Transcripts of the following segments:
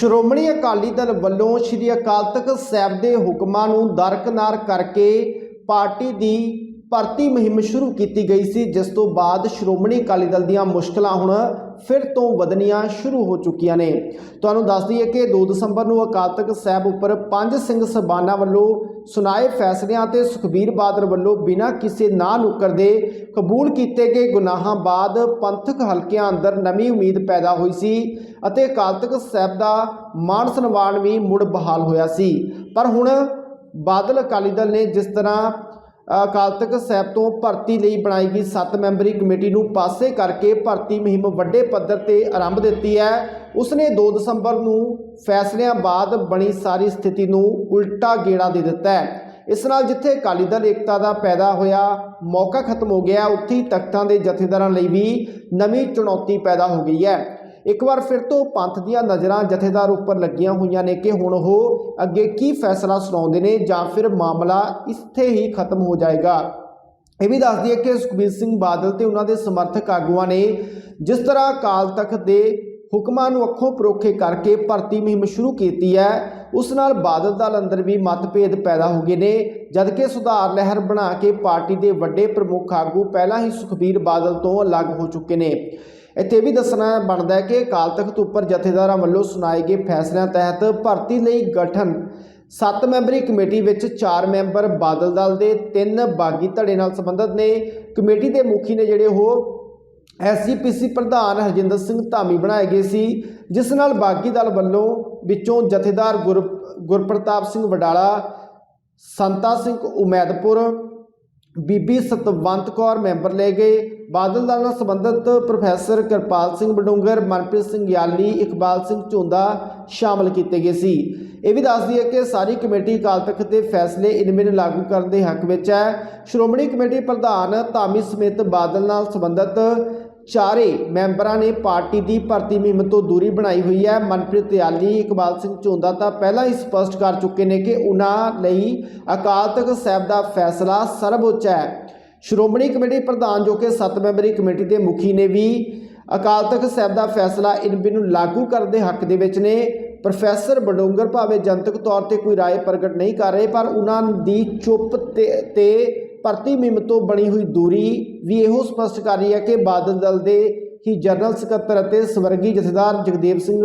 ਸ਼੍ਰੋਮਣੀ ਅਕਾਲੀ ਦਲ ਵੱਲੋਂ ਸ੍ਰੀ ਅਕਾਲ ਤਖਤ ਸਾਹਿਬ ਦੇ ਹੁਕਮਾਂ ਨੂੰ ਦਰਕਨਾਰ ਕਰਕੇ ਪਾਰਟੀ ਦੀ ਭਰਤੀ ਮੁਹਿੰਮ ਸ਼ੁਰੂ ਕੀਤੀ ਗਈ ਸੀ, ਜਿਸ ਤੋਂ ਬਾਅਦ ਸ਼੍ਰੋਮਣੀ ਅਕਾਲੀ ਦਲ ਦੀਆਂ ਮੁਸ਼ਕਲਾਂ ਹੁਣ ਫਿਰ ਤੋਂ ਵਧਣੀਆਂ ਸ਼ੁਰੂ ਹੋ ਚੁੱਕੀਆਂ ਨੇ। ਤੁਹਾਨੂੰ ਦੱਸ ਦਈਏ ਕਿ 2 ਦਸੰਬਰ ਨੂੰ ਅਕਾਲ ਤਖਤ ਸਾਹਿਬ ਉੱਪਰ ਪੰਜ ਸਿੰਘ ਸਬਾਨਾ ਵੱਲੋਂ ਸੁਣਾਏ ਫੈਸਲਿਆਂ ਤੇ ਸੁਖਬੀਰ ਬਾਦਲ ਵੱਲੋਂ ਬਿਨਾਂ ਕਿਸੇ ਨਾ ਨੁੱਕਰਦੇ ਕਬੂਲ ਕੀਤੇ ਗਏ ਗੁਨਾਹਾਂ ਬਾਅਦ ਪੰਥਕ ਹਲਕਿਆਂ ਅੰਦਰ ਨਵੀਂ ਉਮੀਦ ਪੈਦਾ ਹੋਈ ਸੀ ਅਤੇ ਅਕਾਲ ਤਖਤ ਸਾਹਿਬ ਦਾ ਮਾਨ ਸਨਮਾਨ ਵੀ ਮੁੜ ਬਹਾਲ ਹੋਇਆ ਸੀ। ਪਰ ਹੁਣ ਬਾਦਲ ਅਕਾਲੀ ਦਲ ਨੇ ਜਿਸ ਤਰ੍ਹਾਂ ਅਕਾਲ ਤਖਤ ਸਾਹਿਬ ਤੋਂ ਭਰਤੀ ਲਈ ਬਣਾਈ ਗਈ 7 ਮੈਂਬਰੀ ਕਮੇਟੀ ਨੂੰ ਪਾਸੇ ਕਰਕੇ ਭਰਤੀ ਮੁਹਿੰਮ ਵੱਡੇ ਪੱਧਰ ਤੇ ਆਰੰਭ ਦਿੱਤੀ ਹੈ ਉਸਨੇ 2 ਦਸੰਬਰ ਨੂੰ ਫੈਸਲਿਆਂ ਬਾਅਦ ਬਣੀ ਸਾਰੀ ਸਥਿਤੀ ਨੂੰ ਉਲਟਾ ਗੇੜਾ ਦੇ ਦਿੱਤਾ ਹੈ। ਇਸ ਨਾਲ ਜਿੱਥੇ ਅਕਾਲੀ ਦਲ ਏਕਤਾ ਦਾ ਪੈਦਾ ਹੋਇਆ, ਮੌਕਾ ਖਤਮ ਹੋ ਗਿਆ, ਉੱਥੇ ਹੀ ਤਖਤਾਂ ਦੇ ਜਥੇਦਾਰਾਂ ਲਈ ਵੀ ਨਵੀਂ ਚੁਣੌਤੀ ਪੈਦਾ ਹੋ ਗਈ ਹੈ। ਇੱਕ ਵਾਰ ਫਿਰ ਤੋਂ ਪੰਥ ਦੀਆਂ ਨਜ਼ਰਾਂ ਜਥੇਦਾਰ ਉੱਪਰ ਲੱਗੀਆਂ ਹੋਈਆਂ ਨੇ ਕਿ ਹੁਣ ਉਹ ਅੱਗੇ ਕੀ ਫੈਸਲਾ ਸੁਣਾਉਂਦੇ ਨੇ ਜਾਂ ਫਿਰ ਮਾਮਲਾ ਇੱਥੇ ਹੀ ਖਤਮ ਹੋ ਜਾਏਗਾ। ਇਹ ਵੀ ਦੱਸਦੀ ਹੈ ਕਿ ਸੁਖਬੀਰ ਸਿੰਘ ਬਾਦਲ ਤੇ ਉਹਨਾਂ ਦੇ ਸਮਰਥਕ ਆਗੂਆਂ ਨੇ ਜਿਸ ਤਰ੍ਹਾਂ ਅਕਾਲ ਤਖਤ ਦੇ ਹੁਕਮਾਂ ਨੂੰ ਅੱਖੋਂ ਪਰੋਖੇ ਕਰਕੇ ਭਰਤੀ ਮੁਹਿੰਮ ਸ਼ੁਰੂ ਕੀਤੀ ਹੈ। ਉਸ ਨਾਲ ਬਾਦਲ ਦਲ ਅੰਦਰ ਵੀ ਮਤਭੇਦ ਪੈਦਾ ਹੋ ਗਏ ਨੇ। ਜਦਕਿ ਸੁਧਾਰ ਲਹਿਰ ਬਣਾ ਕੇ ਪਾਰਟੀ ਦੇ ਵੱਡੇ ਪ੍ਰਮੁੱਖ ਆਗੂ ਪਹਿਲਾਂ ਹੀ ਸੁਖਬੀਰ ਬਾਦਲ ਤੋਂ ਅਲੱਗ ਹੋ ਚੁੱਕੇ ਨੇ। ਇੱਥੇ ਇਹ ਵੀ ਦੱਸਣਾ ਬਣਦਾ ਹੈ ਕਿ ਅਕਾਲ ਤਖਤ ਉੱਪਰ ਜਥੇਦਾਰਾਂ ਵੱਲੋਂ ਸੁਣਾਏ ਗਏ ਫੈਸਲਿਆਂ ਤਹਿਤ ਭਰਤੀ ਲਈ ਗਠਨ 7 ਮੈਂਬਰੀ ਕਮੇਟੀ ਵਿੱਚ 4 ਮੈਂਬਰ ਬਾਦਲ ਦਲ ਦੇ 3 ਬਾਗੀ ਧੜੇ ਨਾਲ ਸੰਬੰਧਿਤ ਨੇ। ਕਮੇਟੀ ਦੇ ਮੁਖੀ ਨੇ ਜਿਹੜੇ ਉਹ ਐਸਜੀਪੀਸੀ ਪ੍ਰਧਾਨ ਹਰਜਿੰਦਰ ਸਿੰਘ ਧਾਮੀ ਬਣਾਏ ਗਏ ਸੀ, ਜਿਸ ਨਾਲ ਬਾਗੀ ਦਲ ਵੱਲੋਂ ਵਿੱਚੋਂ ਜਥੇਦਾਰ ਗੁਰ, ਗੁਰਪ੍ਰਤਾਪ ਸਿੰਘ ਵਡਾਲਾ, ਸੰਤਾ ਸਿੰਘ ਉਮੈਦਪੁਰ, ਬੀਬੀ ਸਤਵੰਤ ਕੌਰ ਮੈਂਬਰ ਲਏ ਗਏ। ਬਾਦਲ ਦਲ ਨਾਲ ਸੰਬੰਧਿਤ ਪ੍ਰੋਫੈਸਰ ਕਿਰਪਾਲ ਸਿੰਘ ਬਡੂੰਗਰ ਮਨਪ੍ਰੀਤ ਸਿੰਘ ਯਾਲੀ, ਇਕਬਾਲ ਸਿੰਘ ਝੁੰਦਾ ਸ਼ਾਮਲ ਕੀਤੇ ਗਏ ਸੀ। ਇਹ ਵੀ ਦੱਸਦੀ ਹੈ ਕਿ ਸਾਰੀ ਕਮੇਟੀ ਅਕਾਲ ਤਖਤ ਦੇ ਫੈਸਲੇ ਇਨਵੇਂ ਨੂੰ ਲਾਗੂ ਕਰਨ ਦੇ ਹੱਕ ਵਿੱਚ ਹੈ। ਸ਼੍ਰੋਮਣੀ ਕਮੇਟੀ ਪ੍ਰਧਾਨ ਧਾਮੀ ਸਮੇਤ ਬਾਦਲ ਨਾਲ ਸੰਬੰਧਿਤ ਚਾਰੇ ਮੈਂਬਰਾਂ ਨੇ ਪਾਰਟੀ ਦੀ ਭਰਤੀ ਮੁਹਿੰਮ ਤੋਂ ਦੂਰੀ ਬਣਾਈ ਹੋਈ ਹੈ ਮਨਪ੍ਰੀਤ ਯਾਲੀ ਇਕਬਾਲ ਸਿੰਘ ਝੁੰਦਾ ਤਾਂ ਪਹਿਲਾਂ ਹੀ ਸਪਸ਼ਟ ਕਰ ਚੁੱਕੇ ਨੇ ਕਿ ਉਹਨਾਂ ਲਈ ਅਕਾਲ ਤਖਤ ਸਾਹਿਬ ਦਾ ਫੈਸਲਾ ਸਰਵਉੱਚ ਹੈ ਸ਼੍ਰੋਮਣੀ ਕਮੇਟੀ ਪ੍ਰਧਾਨ ਜੋ ਕਿ 7 ਮੈਂਬਰੀ ਕਮੇਟੀ ਦੇ ਮੁਖੀ ਨੇ ਵੀ ਅਕਾਲ ਤਖਤ ਸਾਹਿਬ ਦਾ ਫੈਸਲਾ ਇਨਬੀ ਨੂੰ ਲਾਗੂ ਕਰਨ ਦੇ ਹੱਕ ਦੇ ਵਿੱਚ ਨੇ ਪ੍ਰੋਫੈਸਰ ਬਡੋਂਗਰ ਭਾਵੇਂ ਜਨਤਕ ਤੌਰ ਤੇ ਕੋਈ رائے ਪ੍ਰਗਟ ਨਹੀਂ ਕਰ ਰਹੇ ਪਰ ਉਹਨਾਂ ਦੀ ਚੁੱਪ ਤੇ ਤੇ ਭਰਤੀ ਤੋਂ ਬਣੀ ਹੋਈ ਦੂਰੀ ਵੀ ਇਹੋ ਸਪਸ਼ਟ ਕਰ ਰਹੀ ਹੈ ਕਿ ਬਾਦਲ ਦਲ ਦੇ ਹੀ ਜਨਰਲ ਸਕੱਤਰ ਅਤੇ ਸਵਰਗੀ ਜਥੇਦਾਰ ਜਗਦੇਵ ਸਿੰਘ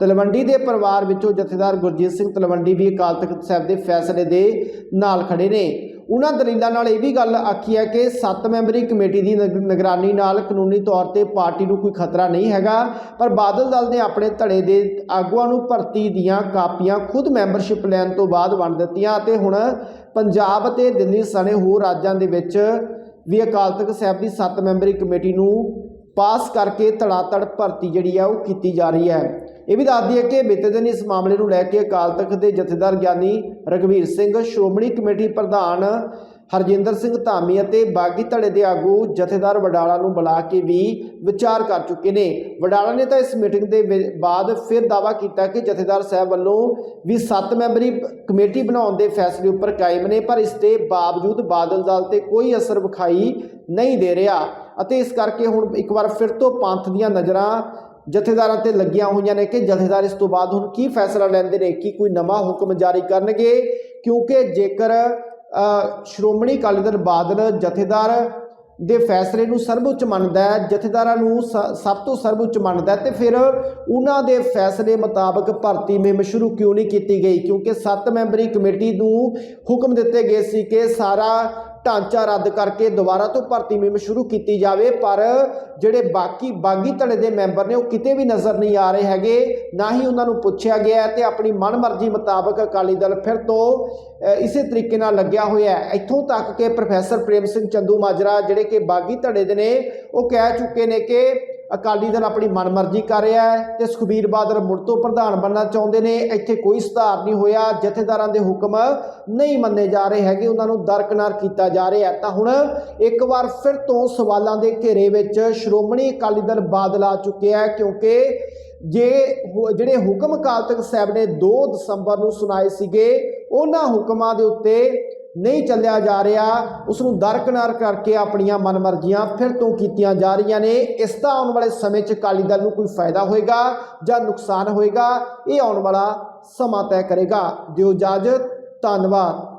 ਤਲਵੰਡੀ ਦੇ ਪਰਿਵਾਰ ਵਿੱਚੋਂ ਜਥੇਦਾਰ ਗੁਰਜੀਤ ਸਿੰਘ ਤਲਵੰਡੀ ਵੀ ਅਕਾਲ ਤਖਤ ਸਾਹਿਬ ਦੇ ਫੈਸਲੇ ਦੇ ਨਾਲ ਖੜੇ ਨੇ। ਉਹਨਾਂ ਦਲੀਲਾਂ ਨਾਲ ਇਹ ਵੀ ਗੱਲ ਆਖੀ ਹੈ ਕਿ 7 ਮੈਂਬਰੀ ਕਮੇਟੀ ਦੀ ਨਿਗ- ਨਿਗਰਾਨੀ ਨਾਲ ਕਾਨੂੰਨੀ ਤੌਰ ਤੇ ਪਾਰਟੀ ਨੂੰ ਕੋਈ ਖਤਰਾ ਨਹੀਂ ਹੈਗਾ, ਪਰ ਬਾਦਲ ਦਲ ਨੇ ਆਪਣੇ ਧੜੇ ਦੇ ਆਗੂਆਂ ਨੂੰ ਭਰਤੀ ਦੀਆਂ ਕਾਪੀਆਂ ਖੁਦ ਮੈਂਬਰਸ਼ਿਪ ਲੈਣ ਤੋਂ ਬਾਅਦ ਵੰਡ ਦਿੱਤੀਆਂ ਅਤੇ ਹੁਣ ਪੰਜਾਬ ਅਤੇ ਦਿੱਲੀ ਸਣੇ ਹੋਰ ਰਾਜਾਂ ਦੇ ਵਿੱਚ ਵੀ ਅਕਾਲ ਤਖਤ ਸਾਹਿਬ ਦੀ 7 ਮੈਂਬਰੀ ਕਮੇਟੀ ਨੂੰ ਪਾਸ ਕਰਕੇ ਧੜਾਧੜ ਭਰਤੀ ਜਿਹੜੀ ਆ ਉਹ ਕੀਤੀ ਜਾ ਰਹੀ ਹੈ। ਇਹ ਵੀ ਦੱਸਦੀ ਹੈ ਕਿ ਬੀਤੇ ਦਿਨ ਇਸ ਮਾਮਲੇ ਨੂੰ ਲੈ ਕੇ ਅਕਾਲ ਤਖਤ ਦੇ ਜਥੇਦਾਰ ਗਿਆਨੀ ਰਗਵੀਰ ਸਿੰਘ, ਸ਼੍ਰੋਮਣੀ ਕਮੇਟੀ ਪ੍ਰਧਾਨ ਹਰਜਿੰਦਰ ਸਿੰਘ ਧਾਮੀ ਅਤੇ ਬਾਗੀ ਧੜੇ ਦੇ ਆਗੂ ਜਥੇਦਾਰ ਵਡਾਲਾ ਨੂੰ ਬੁਲਾ ਕੇ ਵੀ ਵਿਚਾਰ ਕਰ ਚੁੱਕੇ ਨੇ। ਵਡਾਲਾ ਨੇ ਤਾਂ ਇਸ ਮੀਟਿੰਗ ਦੇ ਵਿ- ਬਾਅਦ ਫਿਰ ਦਾਅਵਾ ਕੀਤਾ ਕਿ ਜਥੇਦਾਰ ਸਾਹਿਬ ਵੱਲੋਂ ਵੀ 7 ਮੈਂਬਰੀ ਕਮੇਟੀ ਬਣਾਉਣ ਦੇ ਫੈਸਲੇ ਉੱਪਰ ਕਾਇਮ ਨੇ, ਪਰ ਇਸ ਦੇ ਬਾਵਜੂਦ ਬਾਦਲ ਦਲ ਤੇ ਕੋਈ ਅਸਰ ਵਿਖਾਈ ਨਹੀਂ ਦੇ ਰਿਹਾ। ਅਤੇ ਇਸ ਕਰਕੇ ਹੁਣ ਇੱਕ ਵਾਰ ਫਿਰ ਤੋਂ ਪੰਥ ਦੀਆਂ ਨਜ਼ਰਾਂ ਜਥੇਦਾਰਾਂ ਤੇ ਲੱਗੀਆਂ ਹੋਈਆਂ ਨੇ ਕਿ ਜਥੇਦਾਰ ਇਸ ਤੋਂ ਬਾਅਦ ਹੁਣ ਕੀ ਫੈਸਲਾ ਲੈਂਦੇ ਨੇ, ਕਿ ਕੋਈ ਨਵਾਂ ਹੁਕਮ ਜਾਰੀ ਕਰਨਗੇ? ਕਿਉਂਕਿ ਜੇਕਰ ਸ਼੍ਰੋਮਣੀ ਅਕਾਲੀ ਦਲ ਬਾਦਲ ਜਥੇਦਾਰ ਦੇ ਫੈਸਲੇ ਨੂੰ ਸਰਵਉੱਚ ਮੰਨਦਾ ਹੈ, ਜਥੇਦਾਰਾਂ ਨੂੰ ਸਭ ਤੋਂ ਸਰਵਉੱਚ ਮੰਨਦਾ ਹੈ, ਤੇ ਫਿਰ ਉਹਨਾਂ ਦੇ ਫੈਸਲੇ ਮੁਤਾਬਕ ਭਰਤੀ ਮੁਹਿੰਮ ਸ਼ੁਰੂ ਕਿਉਂ ਨਹੀਂ ਕੀਤੀ ਗਈ? ਕਿਉਂਕਿ 7 ਮੈਂਬਰੀ ਕਮੇਟੀ ਨੂੰ ਹੁਕਮ ਦਿੱਤੇ ਗਏ ਸੀ ਕਿ ਸਾਰਾ ਢਾਂਚਾ ਰੱਦ ਕਰਕੇ ਦੁਬਾਰਾ ਤੋਂ ਭਰਤੀ ਮੁਹਿੰਮ ਸ਼ੁਰੂ ਕੀਤੀ ਜਾਵੇ, ਪਰ ਜਿਹੜੇ ਬਾਕੀ ਬਾਗੀ ਧੜੇ ਦੇ ਮੈਂਬਰ ਨੇ ਉਹ ਕਿਤੇ ਵੀ ਨਜ਼ਰ ਨਹੀਂ ਆ ਰਹੇ ਹੈਗੇ, ਨਾ ਹੀ ਉਹਨਾਂ ਨੂੰ ਪੁੱਛਿਆ ਗਿਆ ਹੈ ਤੇ ਆਪਣੀ ਮਨਮਰਜ਼ੀ ਮੁਤਾਬਕ ਅਕਾਲੀ ਦਲ ਫਿਰ ਤੋਂ ਇਸੇ ਤਰੀਕੇ ਨਾਲ ਲੱਗਿਆ ਹੋਇਆ ਹੈ। ਇੱਥੋਂ ਤੱਕ ਕਿ ਪ੍ਰੋਫੈਸਰ ਪ੍ਰੇਮ ਸਿੰਘ ਚੰਦੂ ਮਾਜਰਾ ਜਿਹੜੇ ਕਿ ਬਾਗੀ ਧੜੇ ਦੇ ਨੇ, ਉਹ ਕਹਿ ਚੁੱਕੇ ਨੇ ਕਿ ਅਕਾਲੀ ਦਲ ਆਪਣੀ ਮਨਮਰਜ਼ੀ ਕਰ ਰਿਹਾ ਹੈ ਤੇ ਸੁਖਬੀਰ ਬਾਦਲ ਮੁੜ ਤੋਂ ਪ੍ਰਧਾਨ ਬਣਨਾ ਚਾਹੁੰਦੇ ਨੇ। ਇੱਥੇ ਕੋਈ ਸੁਧਾਰ ਨਹੀਂ ਹੋਇਆ। ਜਥੇਦਾਰਾਂ ਦੇ ਹੁਕਮ ਨਹੀਂ ਮੰਨੇ ਜਾ ਰਹੇ ਹੈਗੇ। ਉਹਨਾਂ ਨੂੰ ਦਰਕਨਾਰ ਕੀਤਾ ਜਾ ਰਿਹਾ ਤਾਂ ਹੁਣ ਇੱਕ ਵਾਰ ਫਿਰ ਤੋਂ ਸਵਾਲਾਂ ਦੇ ਘੇਰੇ ਵਿੱਚ ਸ਼੍ਰੋਮਣੀ ਅਕਾਲੀ ਦਲ ਬਾਦਲ ਆ ਚੁੱਕਿਆ ਹੈ ਕਿਉਂਕਿ ਜੇ ਜਿਹੜੇ ਹੁਕਮ ਅਕਾਲ ਤਖਤ ਸਾਹਿਬ ਨੇ 2 ਦਸੰਬਰ ਨੂੰ ਸੁਣਾਏ ਸੀਗੇ, ਉਹਨਾਂ ਹੁਕਮਾਂ ਦੇ ਉੱਤੇ ਨਹੀਂ ਚੱਲਿਆ ਜਾ ਰਿਹਾ ਉਸ ਨੂੰ ਦਰਕਨਾਰ ਕਰਕੇ ਆਪਣੀਆਂ ਮਨਮਰਜ਼ੀਆਂ ਫਿਰ ਤੋਂ ਕੀਤੀਆਂ ਜਾ ਰਹੀਆਂ ਨੇ। ਇਸ ਦਾ ਆਉਣ ਵਾਲੇ ਸਮੇਂ 'ਚ ਅਕਾਲੀ ਦਲ ਨੂੰ ਕੋਈ ਫਾਇਦਾ ਹੋਏਗਾ ਜਾਂ ਨੁਕਸਾਨ ਹੋਏਗਾ, ਇਹ ਆਉਣ ਵਾਲਾ ਸਮਾਂ ਤੈਅ ਕਰੇਗਾ। ਦਿਓ ਇਜਾਜ਼ਤ, ਧੰਨਵਾਦ।